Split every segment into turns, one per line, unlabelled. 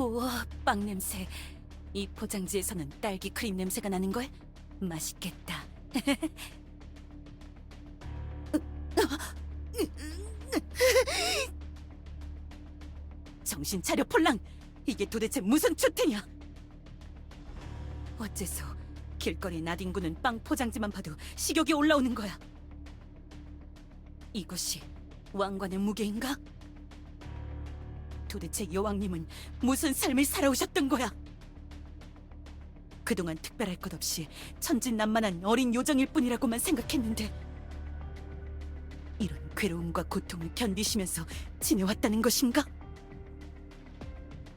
우와, 빵 냄새. 이 포장지에서는 딸기 크림 냄새가 나는 걸? 맛있겠다. 정신 차려 폴랑. 이게 도대체 무슨 추태냐? 어째서 길거리 나딘구는 빵 포장지만 봐도 식욕이 올라오는 거야? 이것이 왕관의 무게인가? 도대체 여왕님은 무슨 삶을 살아오셨던 거야? 그동안 특별할 것 없이 천진난만한 어린 요정일 뿐이라고만 생각했는데 이런 괴로움과 고통을 견디시면서 지내왔다는 것인가?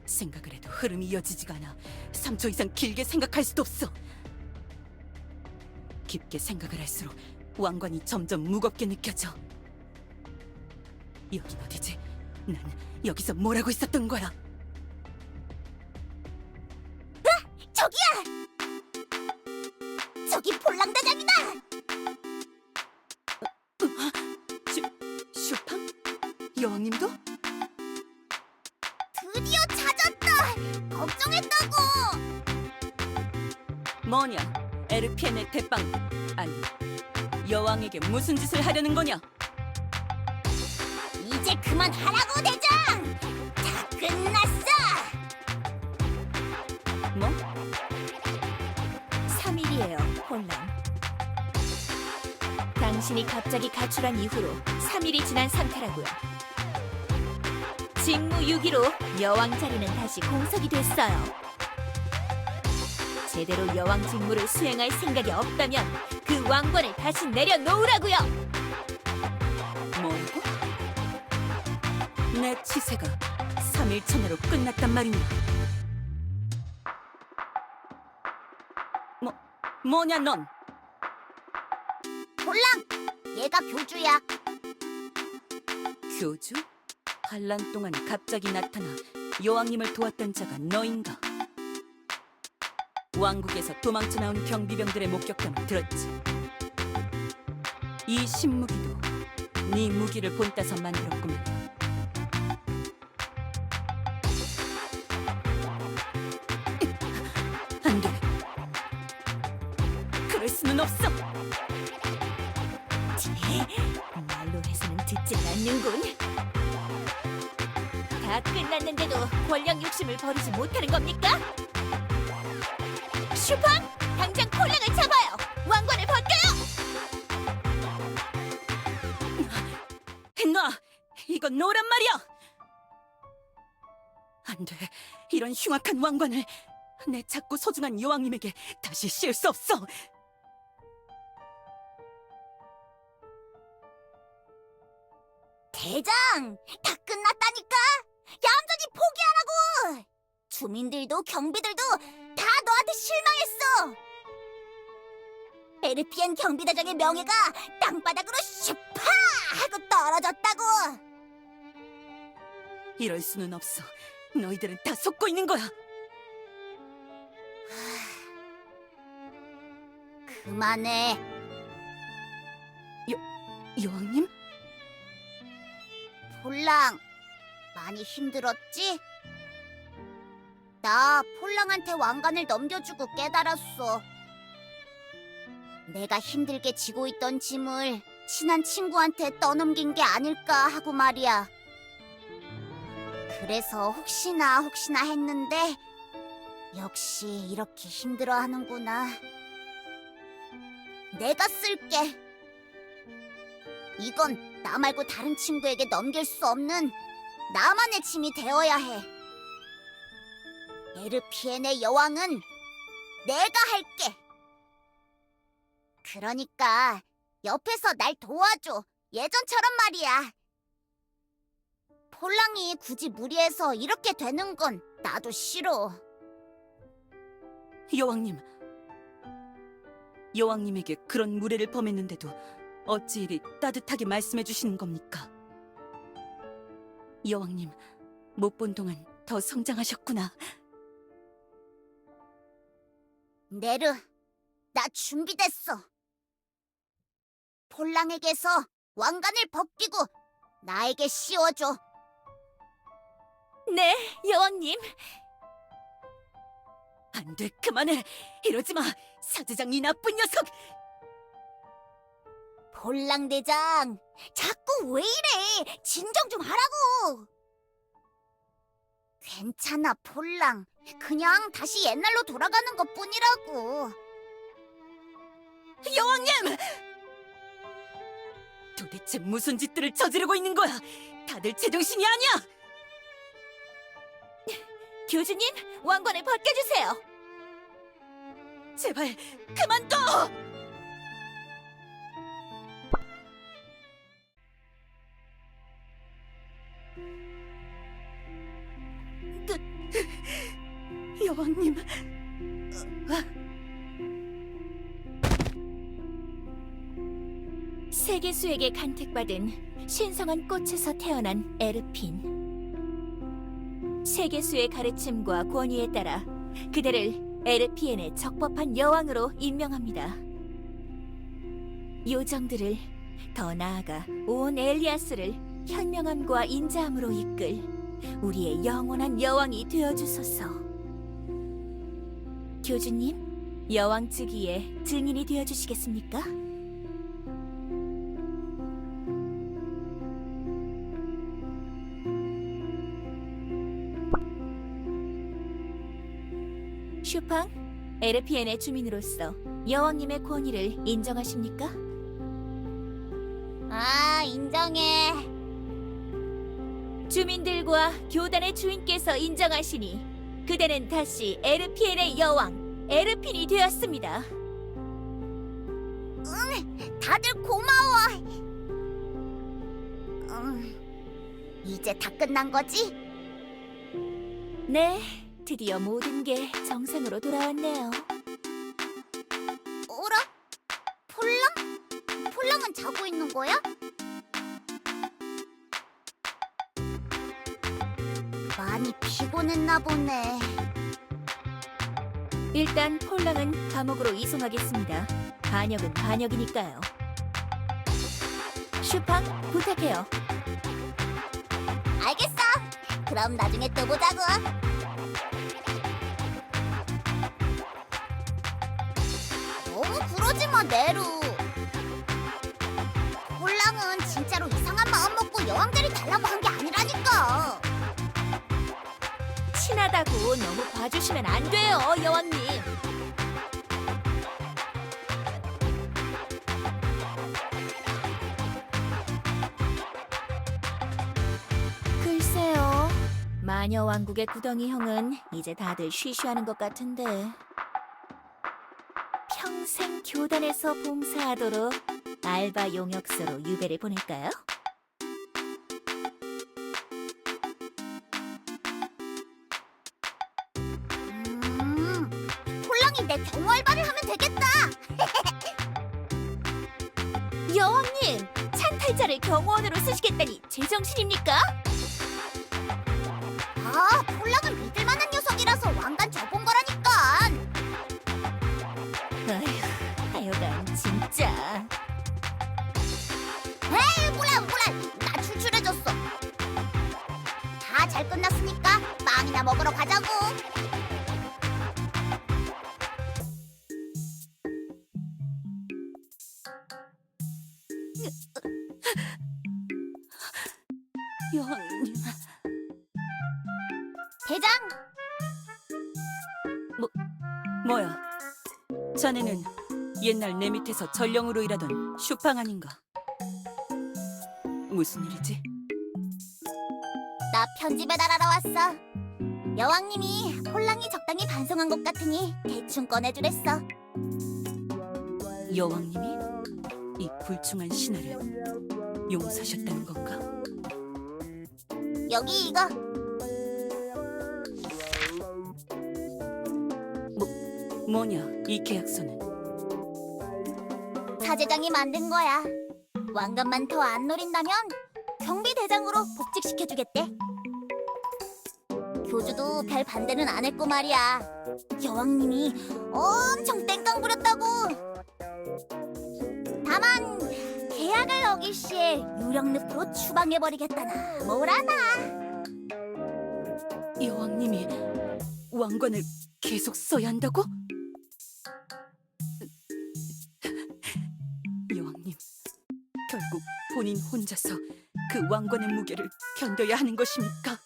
생각을 해도 흐름이 이어지지가 않아 3초 이상 길게 생각할 수도 없어. 깊게 생각을 할수록 왕관이 점점 무겁게 느껴져. 여긴 어디지? 난 여기서 뭘 하고 있었던 거야?
저기야! 저기 볼랑대장이다!
슈팡? 여왕님도?
드디어 찾았다! 걱정했다고!
뭐냐? 에르피엔의 대빵 아니 여왕에게 무슨 짓을 하려는 거냐?
이제 그만하라고 대장! 다 끝났어!
뭐?
3일이에요, 폴랑. 당신이 갑자기 가출한 이후로 3일이 지난 상태라고요. 직무 유기로 여왕 자리는 다시 공석이 됐어요. 제대로 여왕 직무를 수행할 생각이 없다면 그 왕관을 다시 내려놓으라고요.
내 치세가 3일 전으로 끝났단 말이냐? 뭐, 뭐냐 넌?
볼랑! 얘가 교주야.
교주? 반란 동안 갑자기 나타나 여왕님을 도왔던 자가 너인가? 왕국에서 도망쳐 나온 경비병들의 목격담을 들었지. 이 신무기도 네 무기를 본따서 만들었구만. 수는 없어.
말로 해서는 듣질 않는군. 다 끝났는데도 권력 욕심을 버리지 못하는 겁니까? 슈팡! 당장 콜랑을 잡아요! 왕관을 벗겨요!
놔! 이건 너란 말이야! 안 돼. 이런 흉악한 왕관을 내 작고 소중한 여왕님에게 다시 씌울 수 없어.
대장! 다 끝났다니까! 얌전히 포기하라고! 주민들도 경비들도 다 너한테 실망했어! 에르피엔 경비대장의 명예가 땅바닥으로 슈파! 하고 떨어졌다고!
이럴 수는 없어. 너희들은 다 속고 있는 거야.
그만해.
여왕님?
폴랑, 많이 힘들었지? 나 폴랑한테 왕관을 넘겨주고 깨달았어. 내가 힘들게 지고 있던 짐을 친한 친구한테 떠넘긴 게 아닐까 하고 말이야. 그래서 혹시나 혹시나 했는데 역시 이렇게 힘들어 하는구나. 내가 쓸게. 이건 나 말고 다른 친구에게 넘길 수 없는 나만의 짐이 되어야 해. 에르피엔의 여왕은 내가 할게. 그러니까 옆에서 날 도와줘. 예전처럼 말이야. 폴랑이 굳이 무리해서 이렇게 되는 건 나도 싫어.
여왕님. 여왕님에게 그런 무례를 범했는데도 어찌 이리 따뜻하게 말씀해 주시는 겁니까? 여왕님, 못 본 동안 더 성장하셨구나.
네르, 나 준비됐어. 폴랑에게서 왕관을 벗기고 나에게 씌워줘.
네, 여왕님.
안 돼, 그만해. 이러지 마. 사제장 이 나쁜 녀석.
폴랑 대장, 자꾸 왜 이래? 진정 좀 하라고. 괜찮아, 폴랑. 그냥 다시 옛날로 돌아가는 것 뿐이라고.
여왕님! 도대체 무슨 짓들을 저지르고 있는 거야? 다들 제정신이 아니야!
교주님, 왕관을 벗겨주세요.
제발 그만둬! 여왕님,
세계수에게 간택받은 신성한 꽃에서 태어난 에르핀. 세계수의 가르침과 권위에 따라 그대를 에르피엔의 적법한 여왕으로 임명합니다. 요정들을 더 나아가 온 엘리아스를 현명함과 인자함으로 이끌 우리의 영원한 여왕이 되어 주소서. 교주님, 여왕 즉위의 증인이 되어 주시겠습니까? 슈팡, 에르피엔의 주민으로서 여왕님의 권위를 인정하십니까?
아, 인정해.
주민들과 교단의 주인께서 인정하시니 그대는 다시 에르피엔의 여왕, 에르핀이 되었습니다.
다들 고마워. 음, 이제 다 끝난 거지?
네, 드디어 모든 게 정상으로 돌아왔네요.
어라? 폴랑? 폴랑은 자고 있는 거야? 피곤했나 보네.
일단 폴랑은 감옥으로 이송하겠습니다. 반역은 반역이니까요. 슈팡, 부탁해요.
알겠어. 그럼 나중에 또 보자고. 너무 그러지 마, 네루.
친하다고 너무 봐주시면 안 돼요, 여왕님. 글쎄요. 마녀 왕국의 구덩이 형은 이제 다들 쉬쉬하는 것 같은데. 평생 교단에서 봉사하도록 알바 용역소로 유배를 보낼까요?
내 경호 알바를 하면 되겠다.
여왕님, 찬탈자를 경호원으로 쓰시겠다니 제정신입니까?
아, 폴랑은 믿을 만한 녀석이라서 왕관 줘본 거라니까.
아휴, 하여간 진짜.
에이, 몰라, 몰라. 나 출출해졌어. 다 잘 끝났으니까 빵이나 먹으러 가자고.
뭐야? 자네는 옛날 내 밑에서 전령으로 일하던 슈팡 아닌가? 무슨 일이지?
나 편지 배달하러 왔어. 여왕님이 폴랑이 적당히 반성한 것 같으니 대충 꺼내주랬어.
여왕님이 이 불충한 신하를 용서하셨다는 건가?
여기 이거.
뭐냐, 이 계약서는?
사제장이 만든 거야. 왕관만 더 안 노린다면 경비 대장으로 복직시켜주겠대. 교주도 별 반대는 안 했고 말이야. 여왕님이 엄청 땡깡 부렸다고. 다만 계약을 어길 시에 유령늪으로 추방해버리겠다나 뭐라나.
여왕님이 왕관을 계속 써야 한다고? 본인 혼자서 그 왕관의 무게를 견뎌야 하는 것입니까?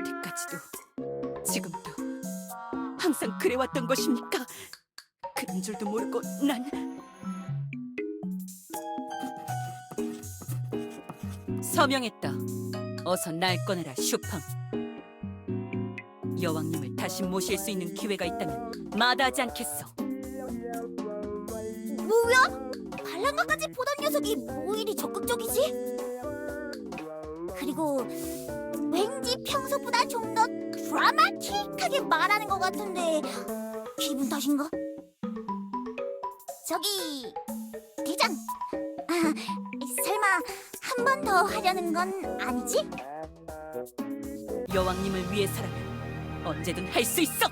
이때까지도 지금도 항상 그래왔던 것입니까? 그런 줄도 모르고 난 서명했다. 어서 날 꺼내라, 슈팡. 여왕님을 다시 모실 수 있는 기회가 있다면 마다하지 않겠어.
뭐야? 반란가까지 보던 녀석이 뭐 이리 적극적이지? 그리고 왠지 평소보다 좀 더 드라마틱하게 말하는 것 같은데 기분 탓인가? 저기 대장, 아, 설마 한 번 더 하려는 건 아니지?
여왕님을 위해서라면 언제든 할 수 있어.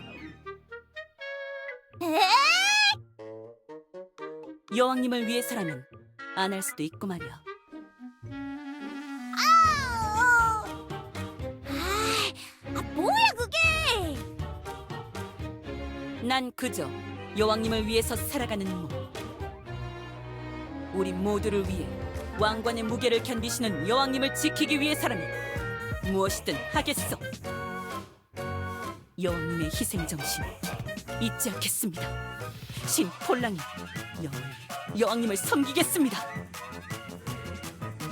여왕님을 위해서라면 안 할 수도 있고 말이야.
아, 아, 뭐야 그게?
난 그저 여왕님을 위해서 살아가는 몸. 우리 모두를 위해 왕관의 무게를 견디시는 여왕님을 지키기 위해서라면 무엇이든 하겠어. 여왕님의 희생 정신 잊지 않겠습니다. 신 폴랑이 영원히 여왕님을 섬기겠습니다.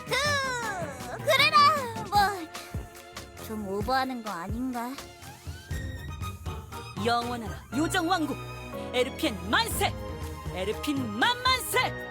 그, 그래라 뭐 좀 오버하는 거 아닌가?
영원하라 요정 왕국 에르핀 만세! 에르핀 만만세!